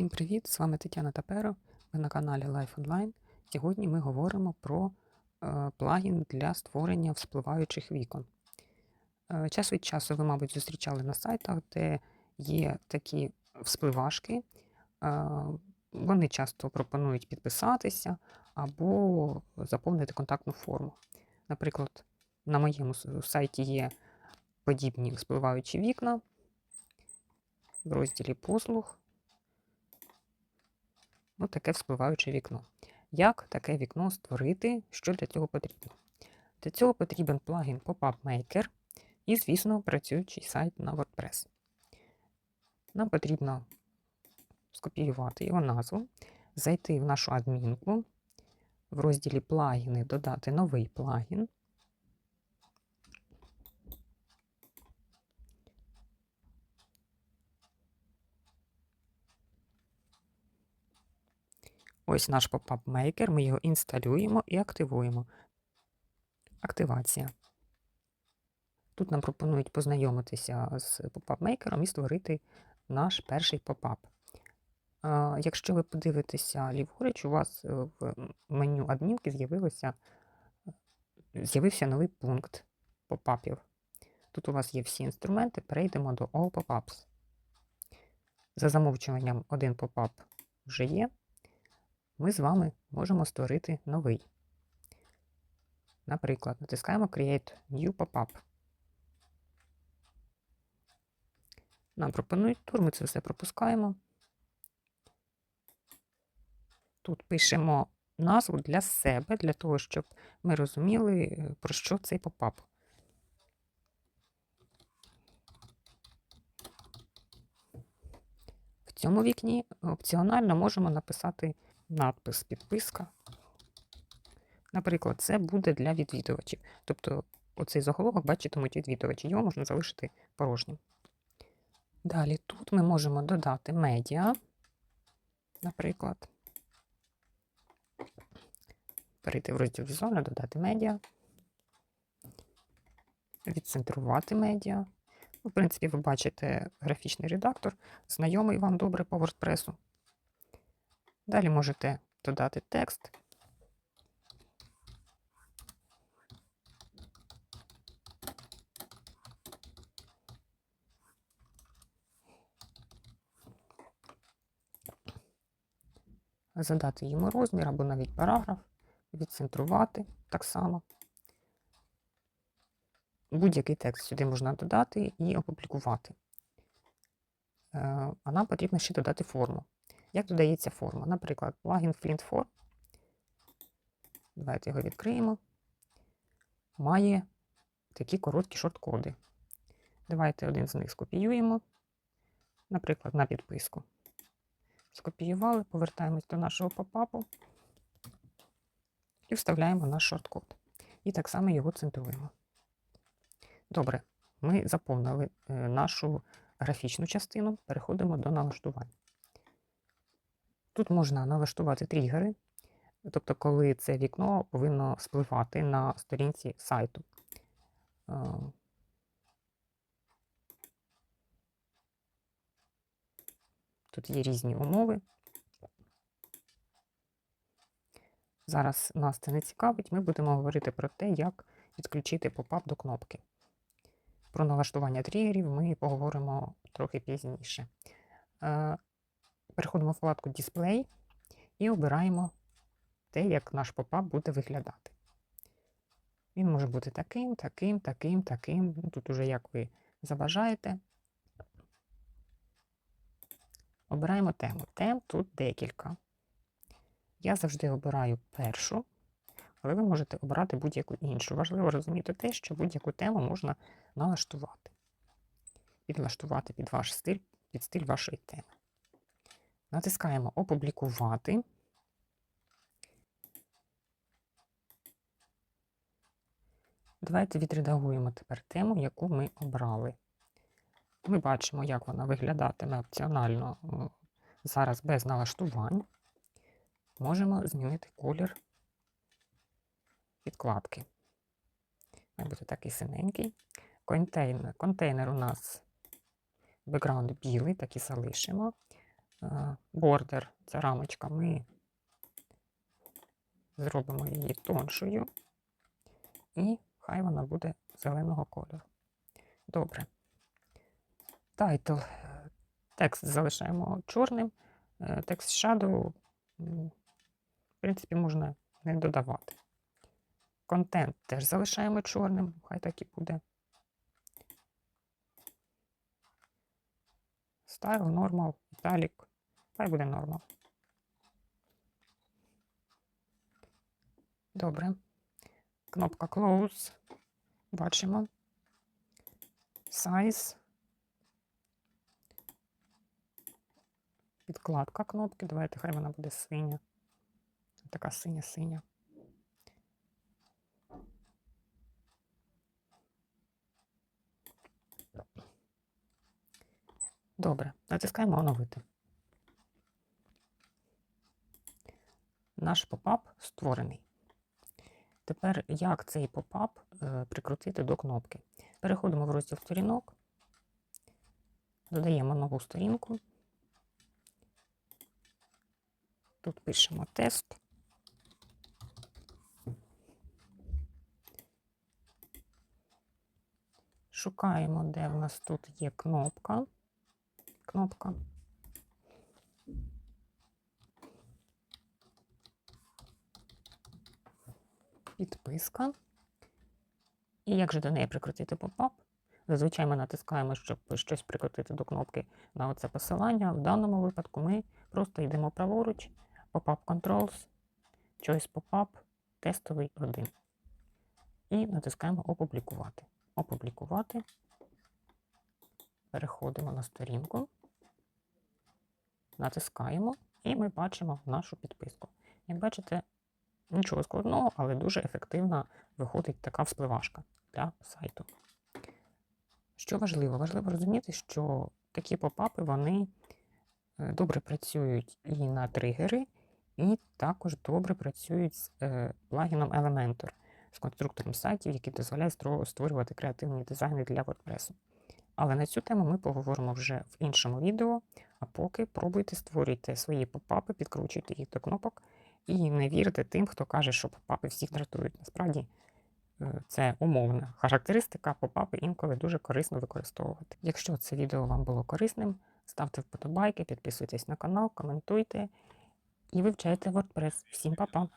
Всім привіт! З вами Тетяна Таперо. Ви на каналі Life Online. Сьогодні ми говоримо про е, плагін для створення вспливаючих вікон. Е, час від часу ви, мабуть, зустрічали на сайтах, де є такі вспливашки. Е, вони часто пропонують підписатися або заповнити контактну форму. Наприклад, на моєму сайті є подібні вспливаючі вікна в розділі послуг. Ну, таке вспливаюче вікно. Як таке вікно створити? Що для цього потрібно? Для цього потрібен плагін Pop-up Maker і, звісно, працюючий сайт на WordPress. Нам потрібно скопіювати його назву, зайти в нашу адмінку, в розділі плагіни додати новий плагін. Ось наш Pop-up Maker, ми його інсталюємо і активуємо. Активація. Тут нам пропонують познайомитися з Pop-up Maker і створити наш перший. А, Якщо ви подивитеся ліворуч, у вас е, в меню адмінки з'явилося з'явився новий пункт попапів. Тут у вас є всі інструменти, перейдемо до All Pop-ups. За замовчуванням один попап вже є. Ми з вами можемо створити новий. Наприклад, натискаємо Create New Pop-up. Нам пропонують тур, ми це все пропускаємо. Тут пишемо назву для себе, для того, щоб ми розуміли, е, про що цей попап. В цьому вікні опціонально можемо написати надпис підписка. Наприклад, це буде для відвідувачів. Тобто оцей заголовок бачитимуть відвідувачі, його можна залишити порожнім. Далі тут ми можемо додати медіа, наприклад. Перейти в розділ візуально, додати медіа, відцентрувати медіа. В принципі, ви бачите графічний редактор, знайомий вам добре по WordPress. Далі можете додати текст. Задати йому розмір або навіть параграф, відцентрувати так само. Будь-який текст сюди можна додати і опублікувати. Е, А нам потрібно ще додати форму. Як додається форма? Наприклад, плагін Flint Form. Давайте його відкриємо. Має такі короткі шорт-коди. Давайте один з них скопіюємо, наприклад, на підписку. Скопіювали, повертаємось до нашого попапу і вставляємо наш шорт-код. І так само його центруємо. Добре, ми заповнили е, нашу графічну частину, переходимо до налаштувань. Тут можна налаштувати тригери, тобто, коли це вікно повинно спливати на сторінці сайту. Е, Тут є різні умови. Зараз нас це не цікавить, ми будемо говорити про те, як підключити попап до кнопки. Про налаштування тригерів ми поговоримо трохи пізніше. Переходимо в вкладку Display і обираємо те, як наш попап буде виглядати. Він може бути таким, таким, таким, таким. Ну, Тут уже як ви заважаєте. Обираємо тему. Тем тут декілька. Я завжди обираю першу, але ви можете обрати будь-яку іншу. Важливо розуміти те, що будь-яку тему можна налаштувати. Підлаштувати під ваш стиль, під стиль вашої теми. Натискаємо Опублікувати. Давайте відредагуємо тепер тему, яку ми обрали. Ми бачимо, як вона виглядатиме опціонально е, зараз без налаштувань. Можемо змінити колір підкладки. Має бути такий синенький. Контейнер, контейнер у нас бекграунд білий, так і залишимо. Бордер, ця рамочка, ми зробимо її тоншою, і хай вона буде зеленого кольору. Добре. Тайтл. Текст залишаємо чорним. е, Текст Shadow, в принципі, можна не додавати. Контент теж залишаємо чорним, хай так і буде. Style, Normal, Italic, хай буде Normal. Добре. Кнопка Close. Бачимо. Size. Підкладка кнопки. Давайте хай вона буде синя. Така синя-синя. Добре, натискаємо оновити. Наш попап створений. Тепер як цей попап е, прикрутити до кнопки? Переходимо в розділ сторінок, додаємо нову сторінку. Тут пишемо тест. Шукаємо, де в нас тут є кнопка. Кнопка. Підписка. І як же до неї прикрутити попап? Зазвичай ми натискаємо, щоб щось прикрутити до кнопки на оце посилання. В даному випадку ми просто йдемо праворуч, Pop-up Controls, Choice Pop-up, тестовий 1. І натискаємо Опублікувати. Опублікувати. Переходимо на сторінку, натискаємо, і ми бачимо нашу підписку. Як бачите, нічого складного, але дуже ефективна виходить така вспливашка для сайту. Що важливо? Важливо розуміти, що такі попапи вони е, добре працюють і на тригери, і також добре працюють з е, плагіном Elementor, з конструктором сайтів, який дозволяє створювати креативні дизайни для WordPress. Але на цю тему ми поговоримо вже в іншому відео. А поки пробуйте створюйте свої попапи, підкручуйте їх до кнопок і не вірте тим, хто каже, що попапи всіх дратують. Насправді е, це умовна характеристика, попапи інколи дуже корисно використовувати. Якщо це відео вам було корисним, ставте вподобайки, підписуйтесь на канал, коментуйте і вивчайте WordPress. Всім па-па!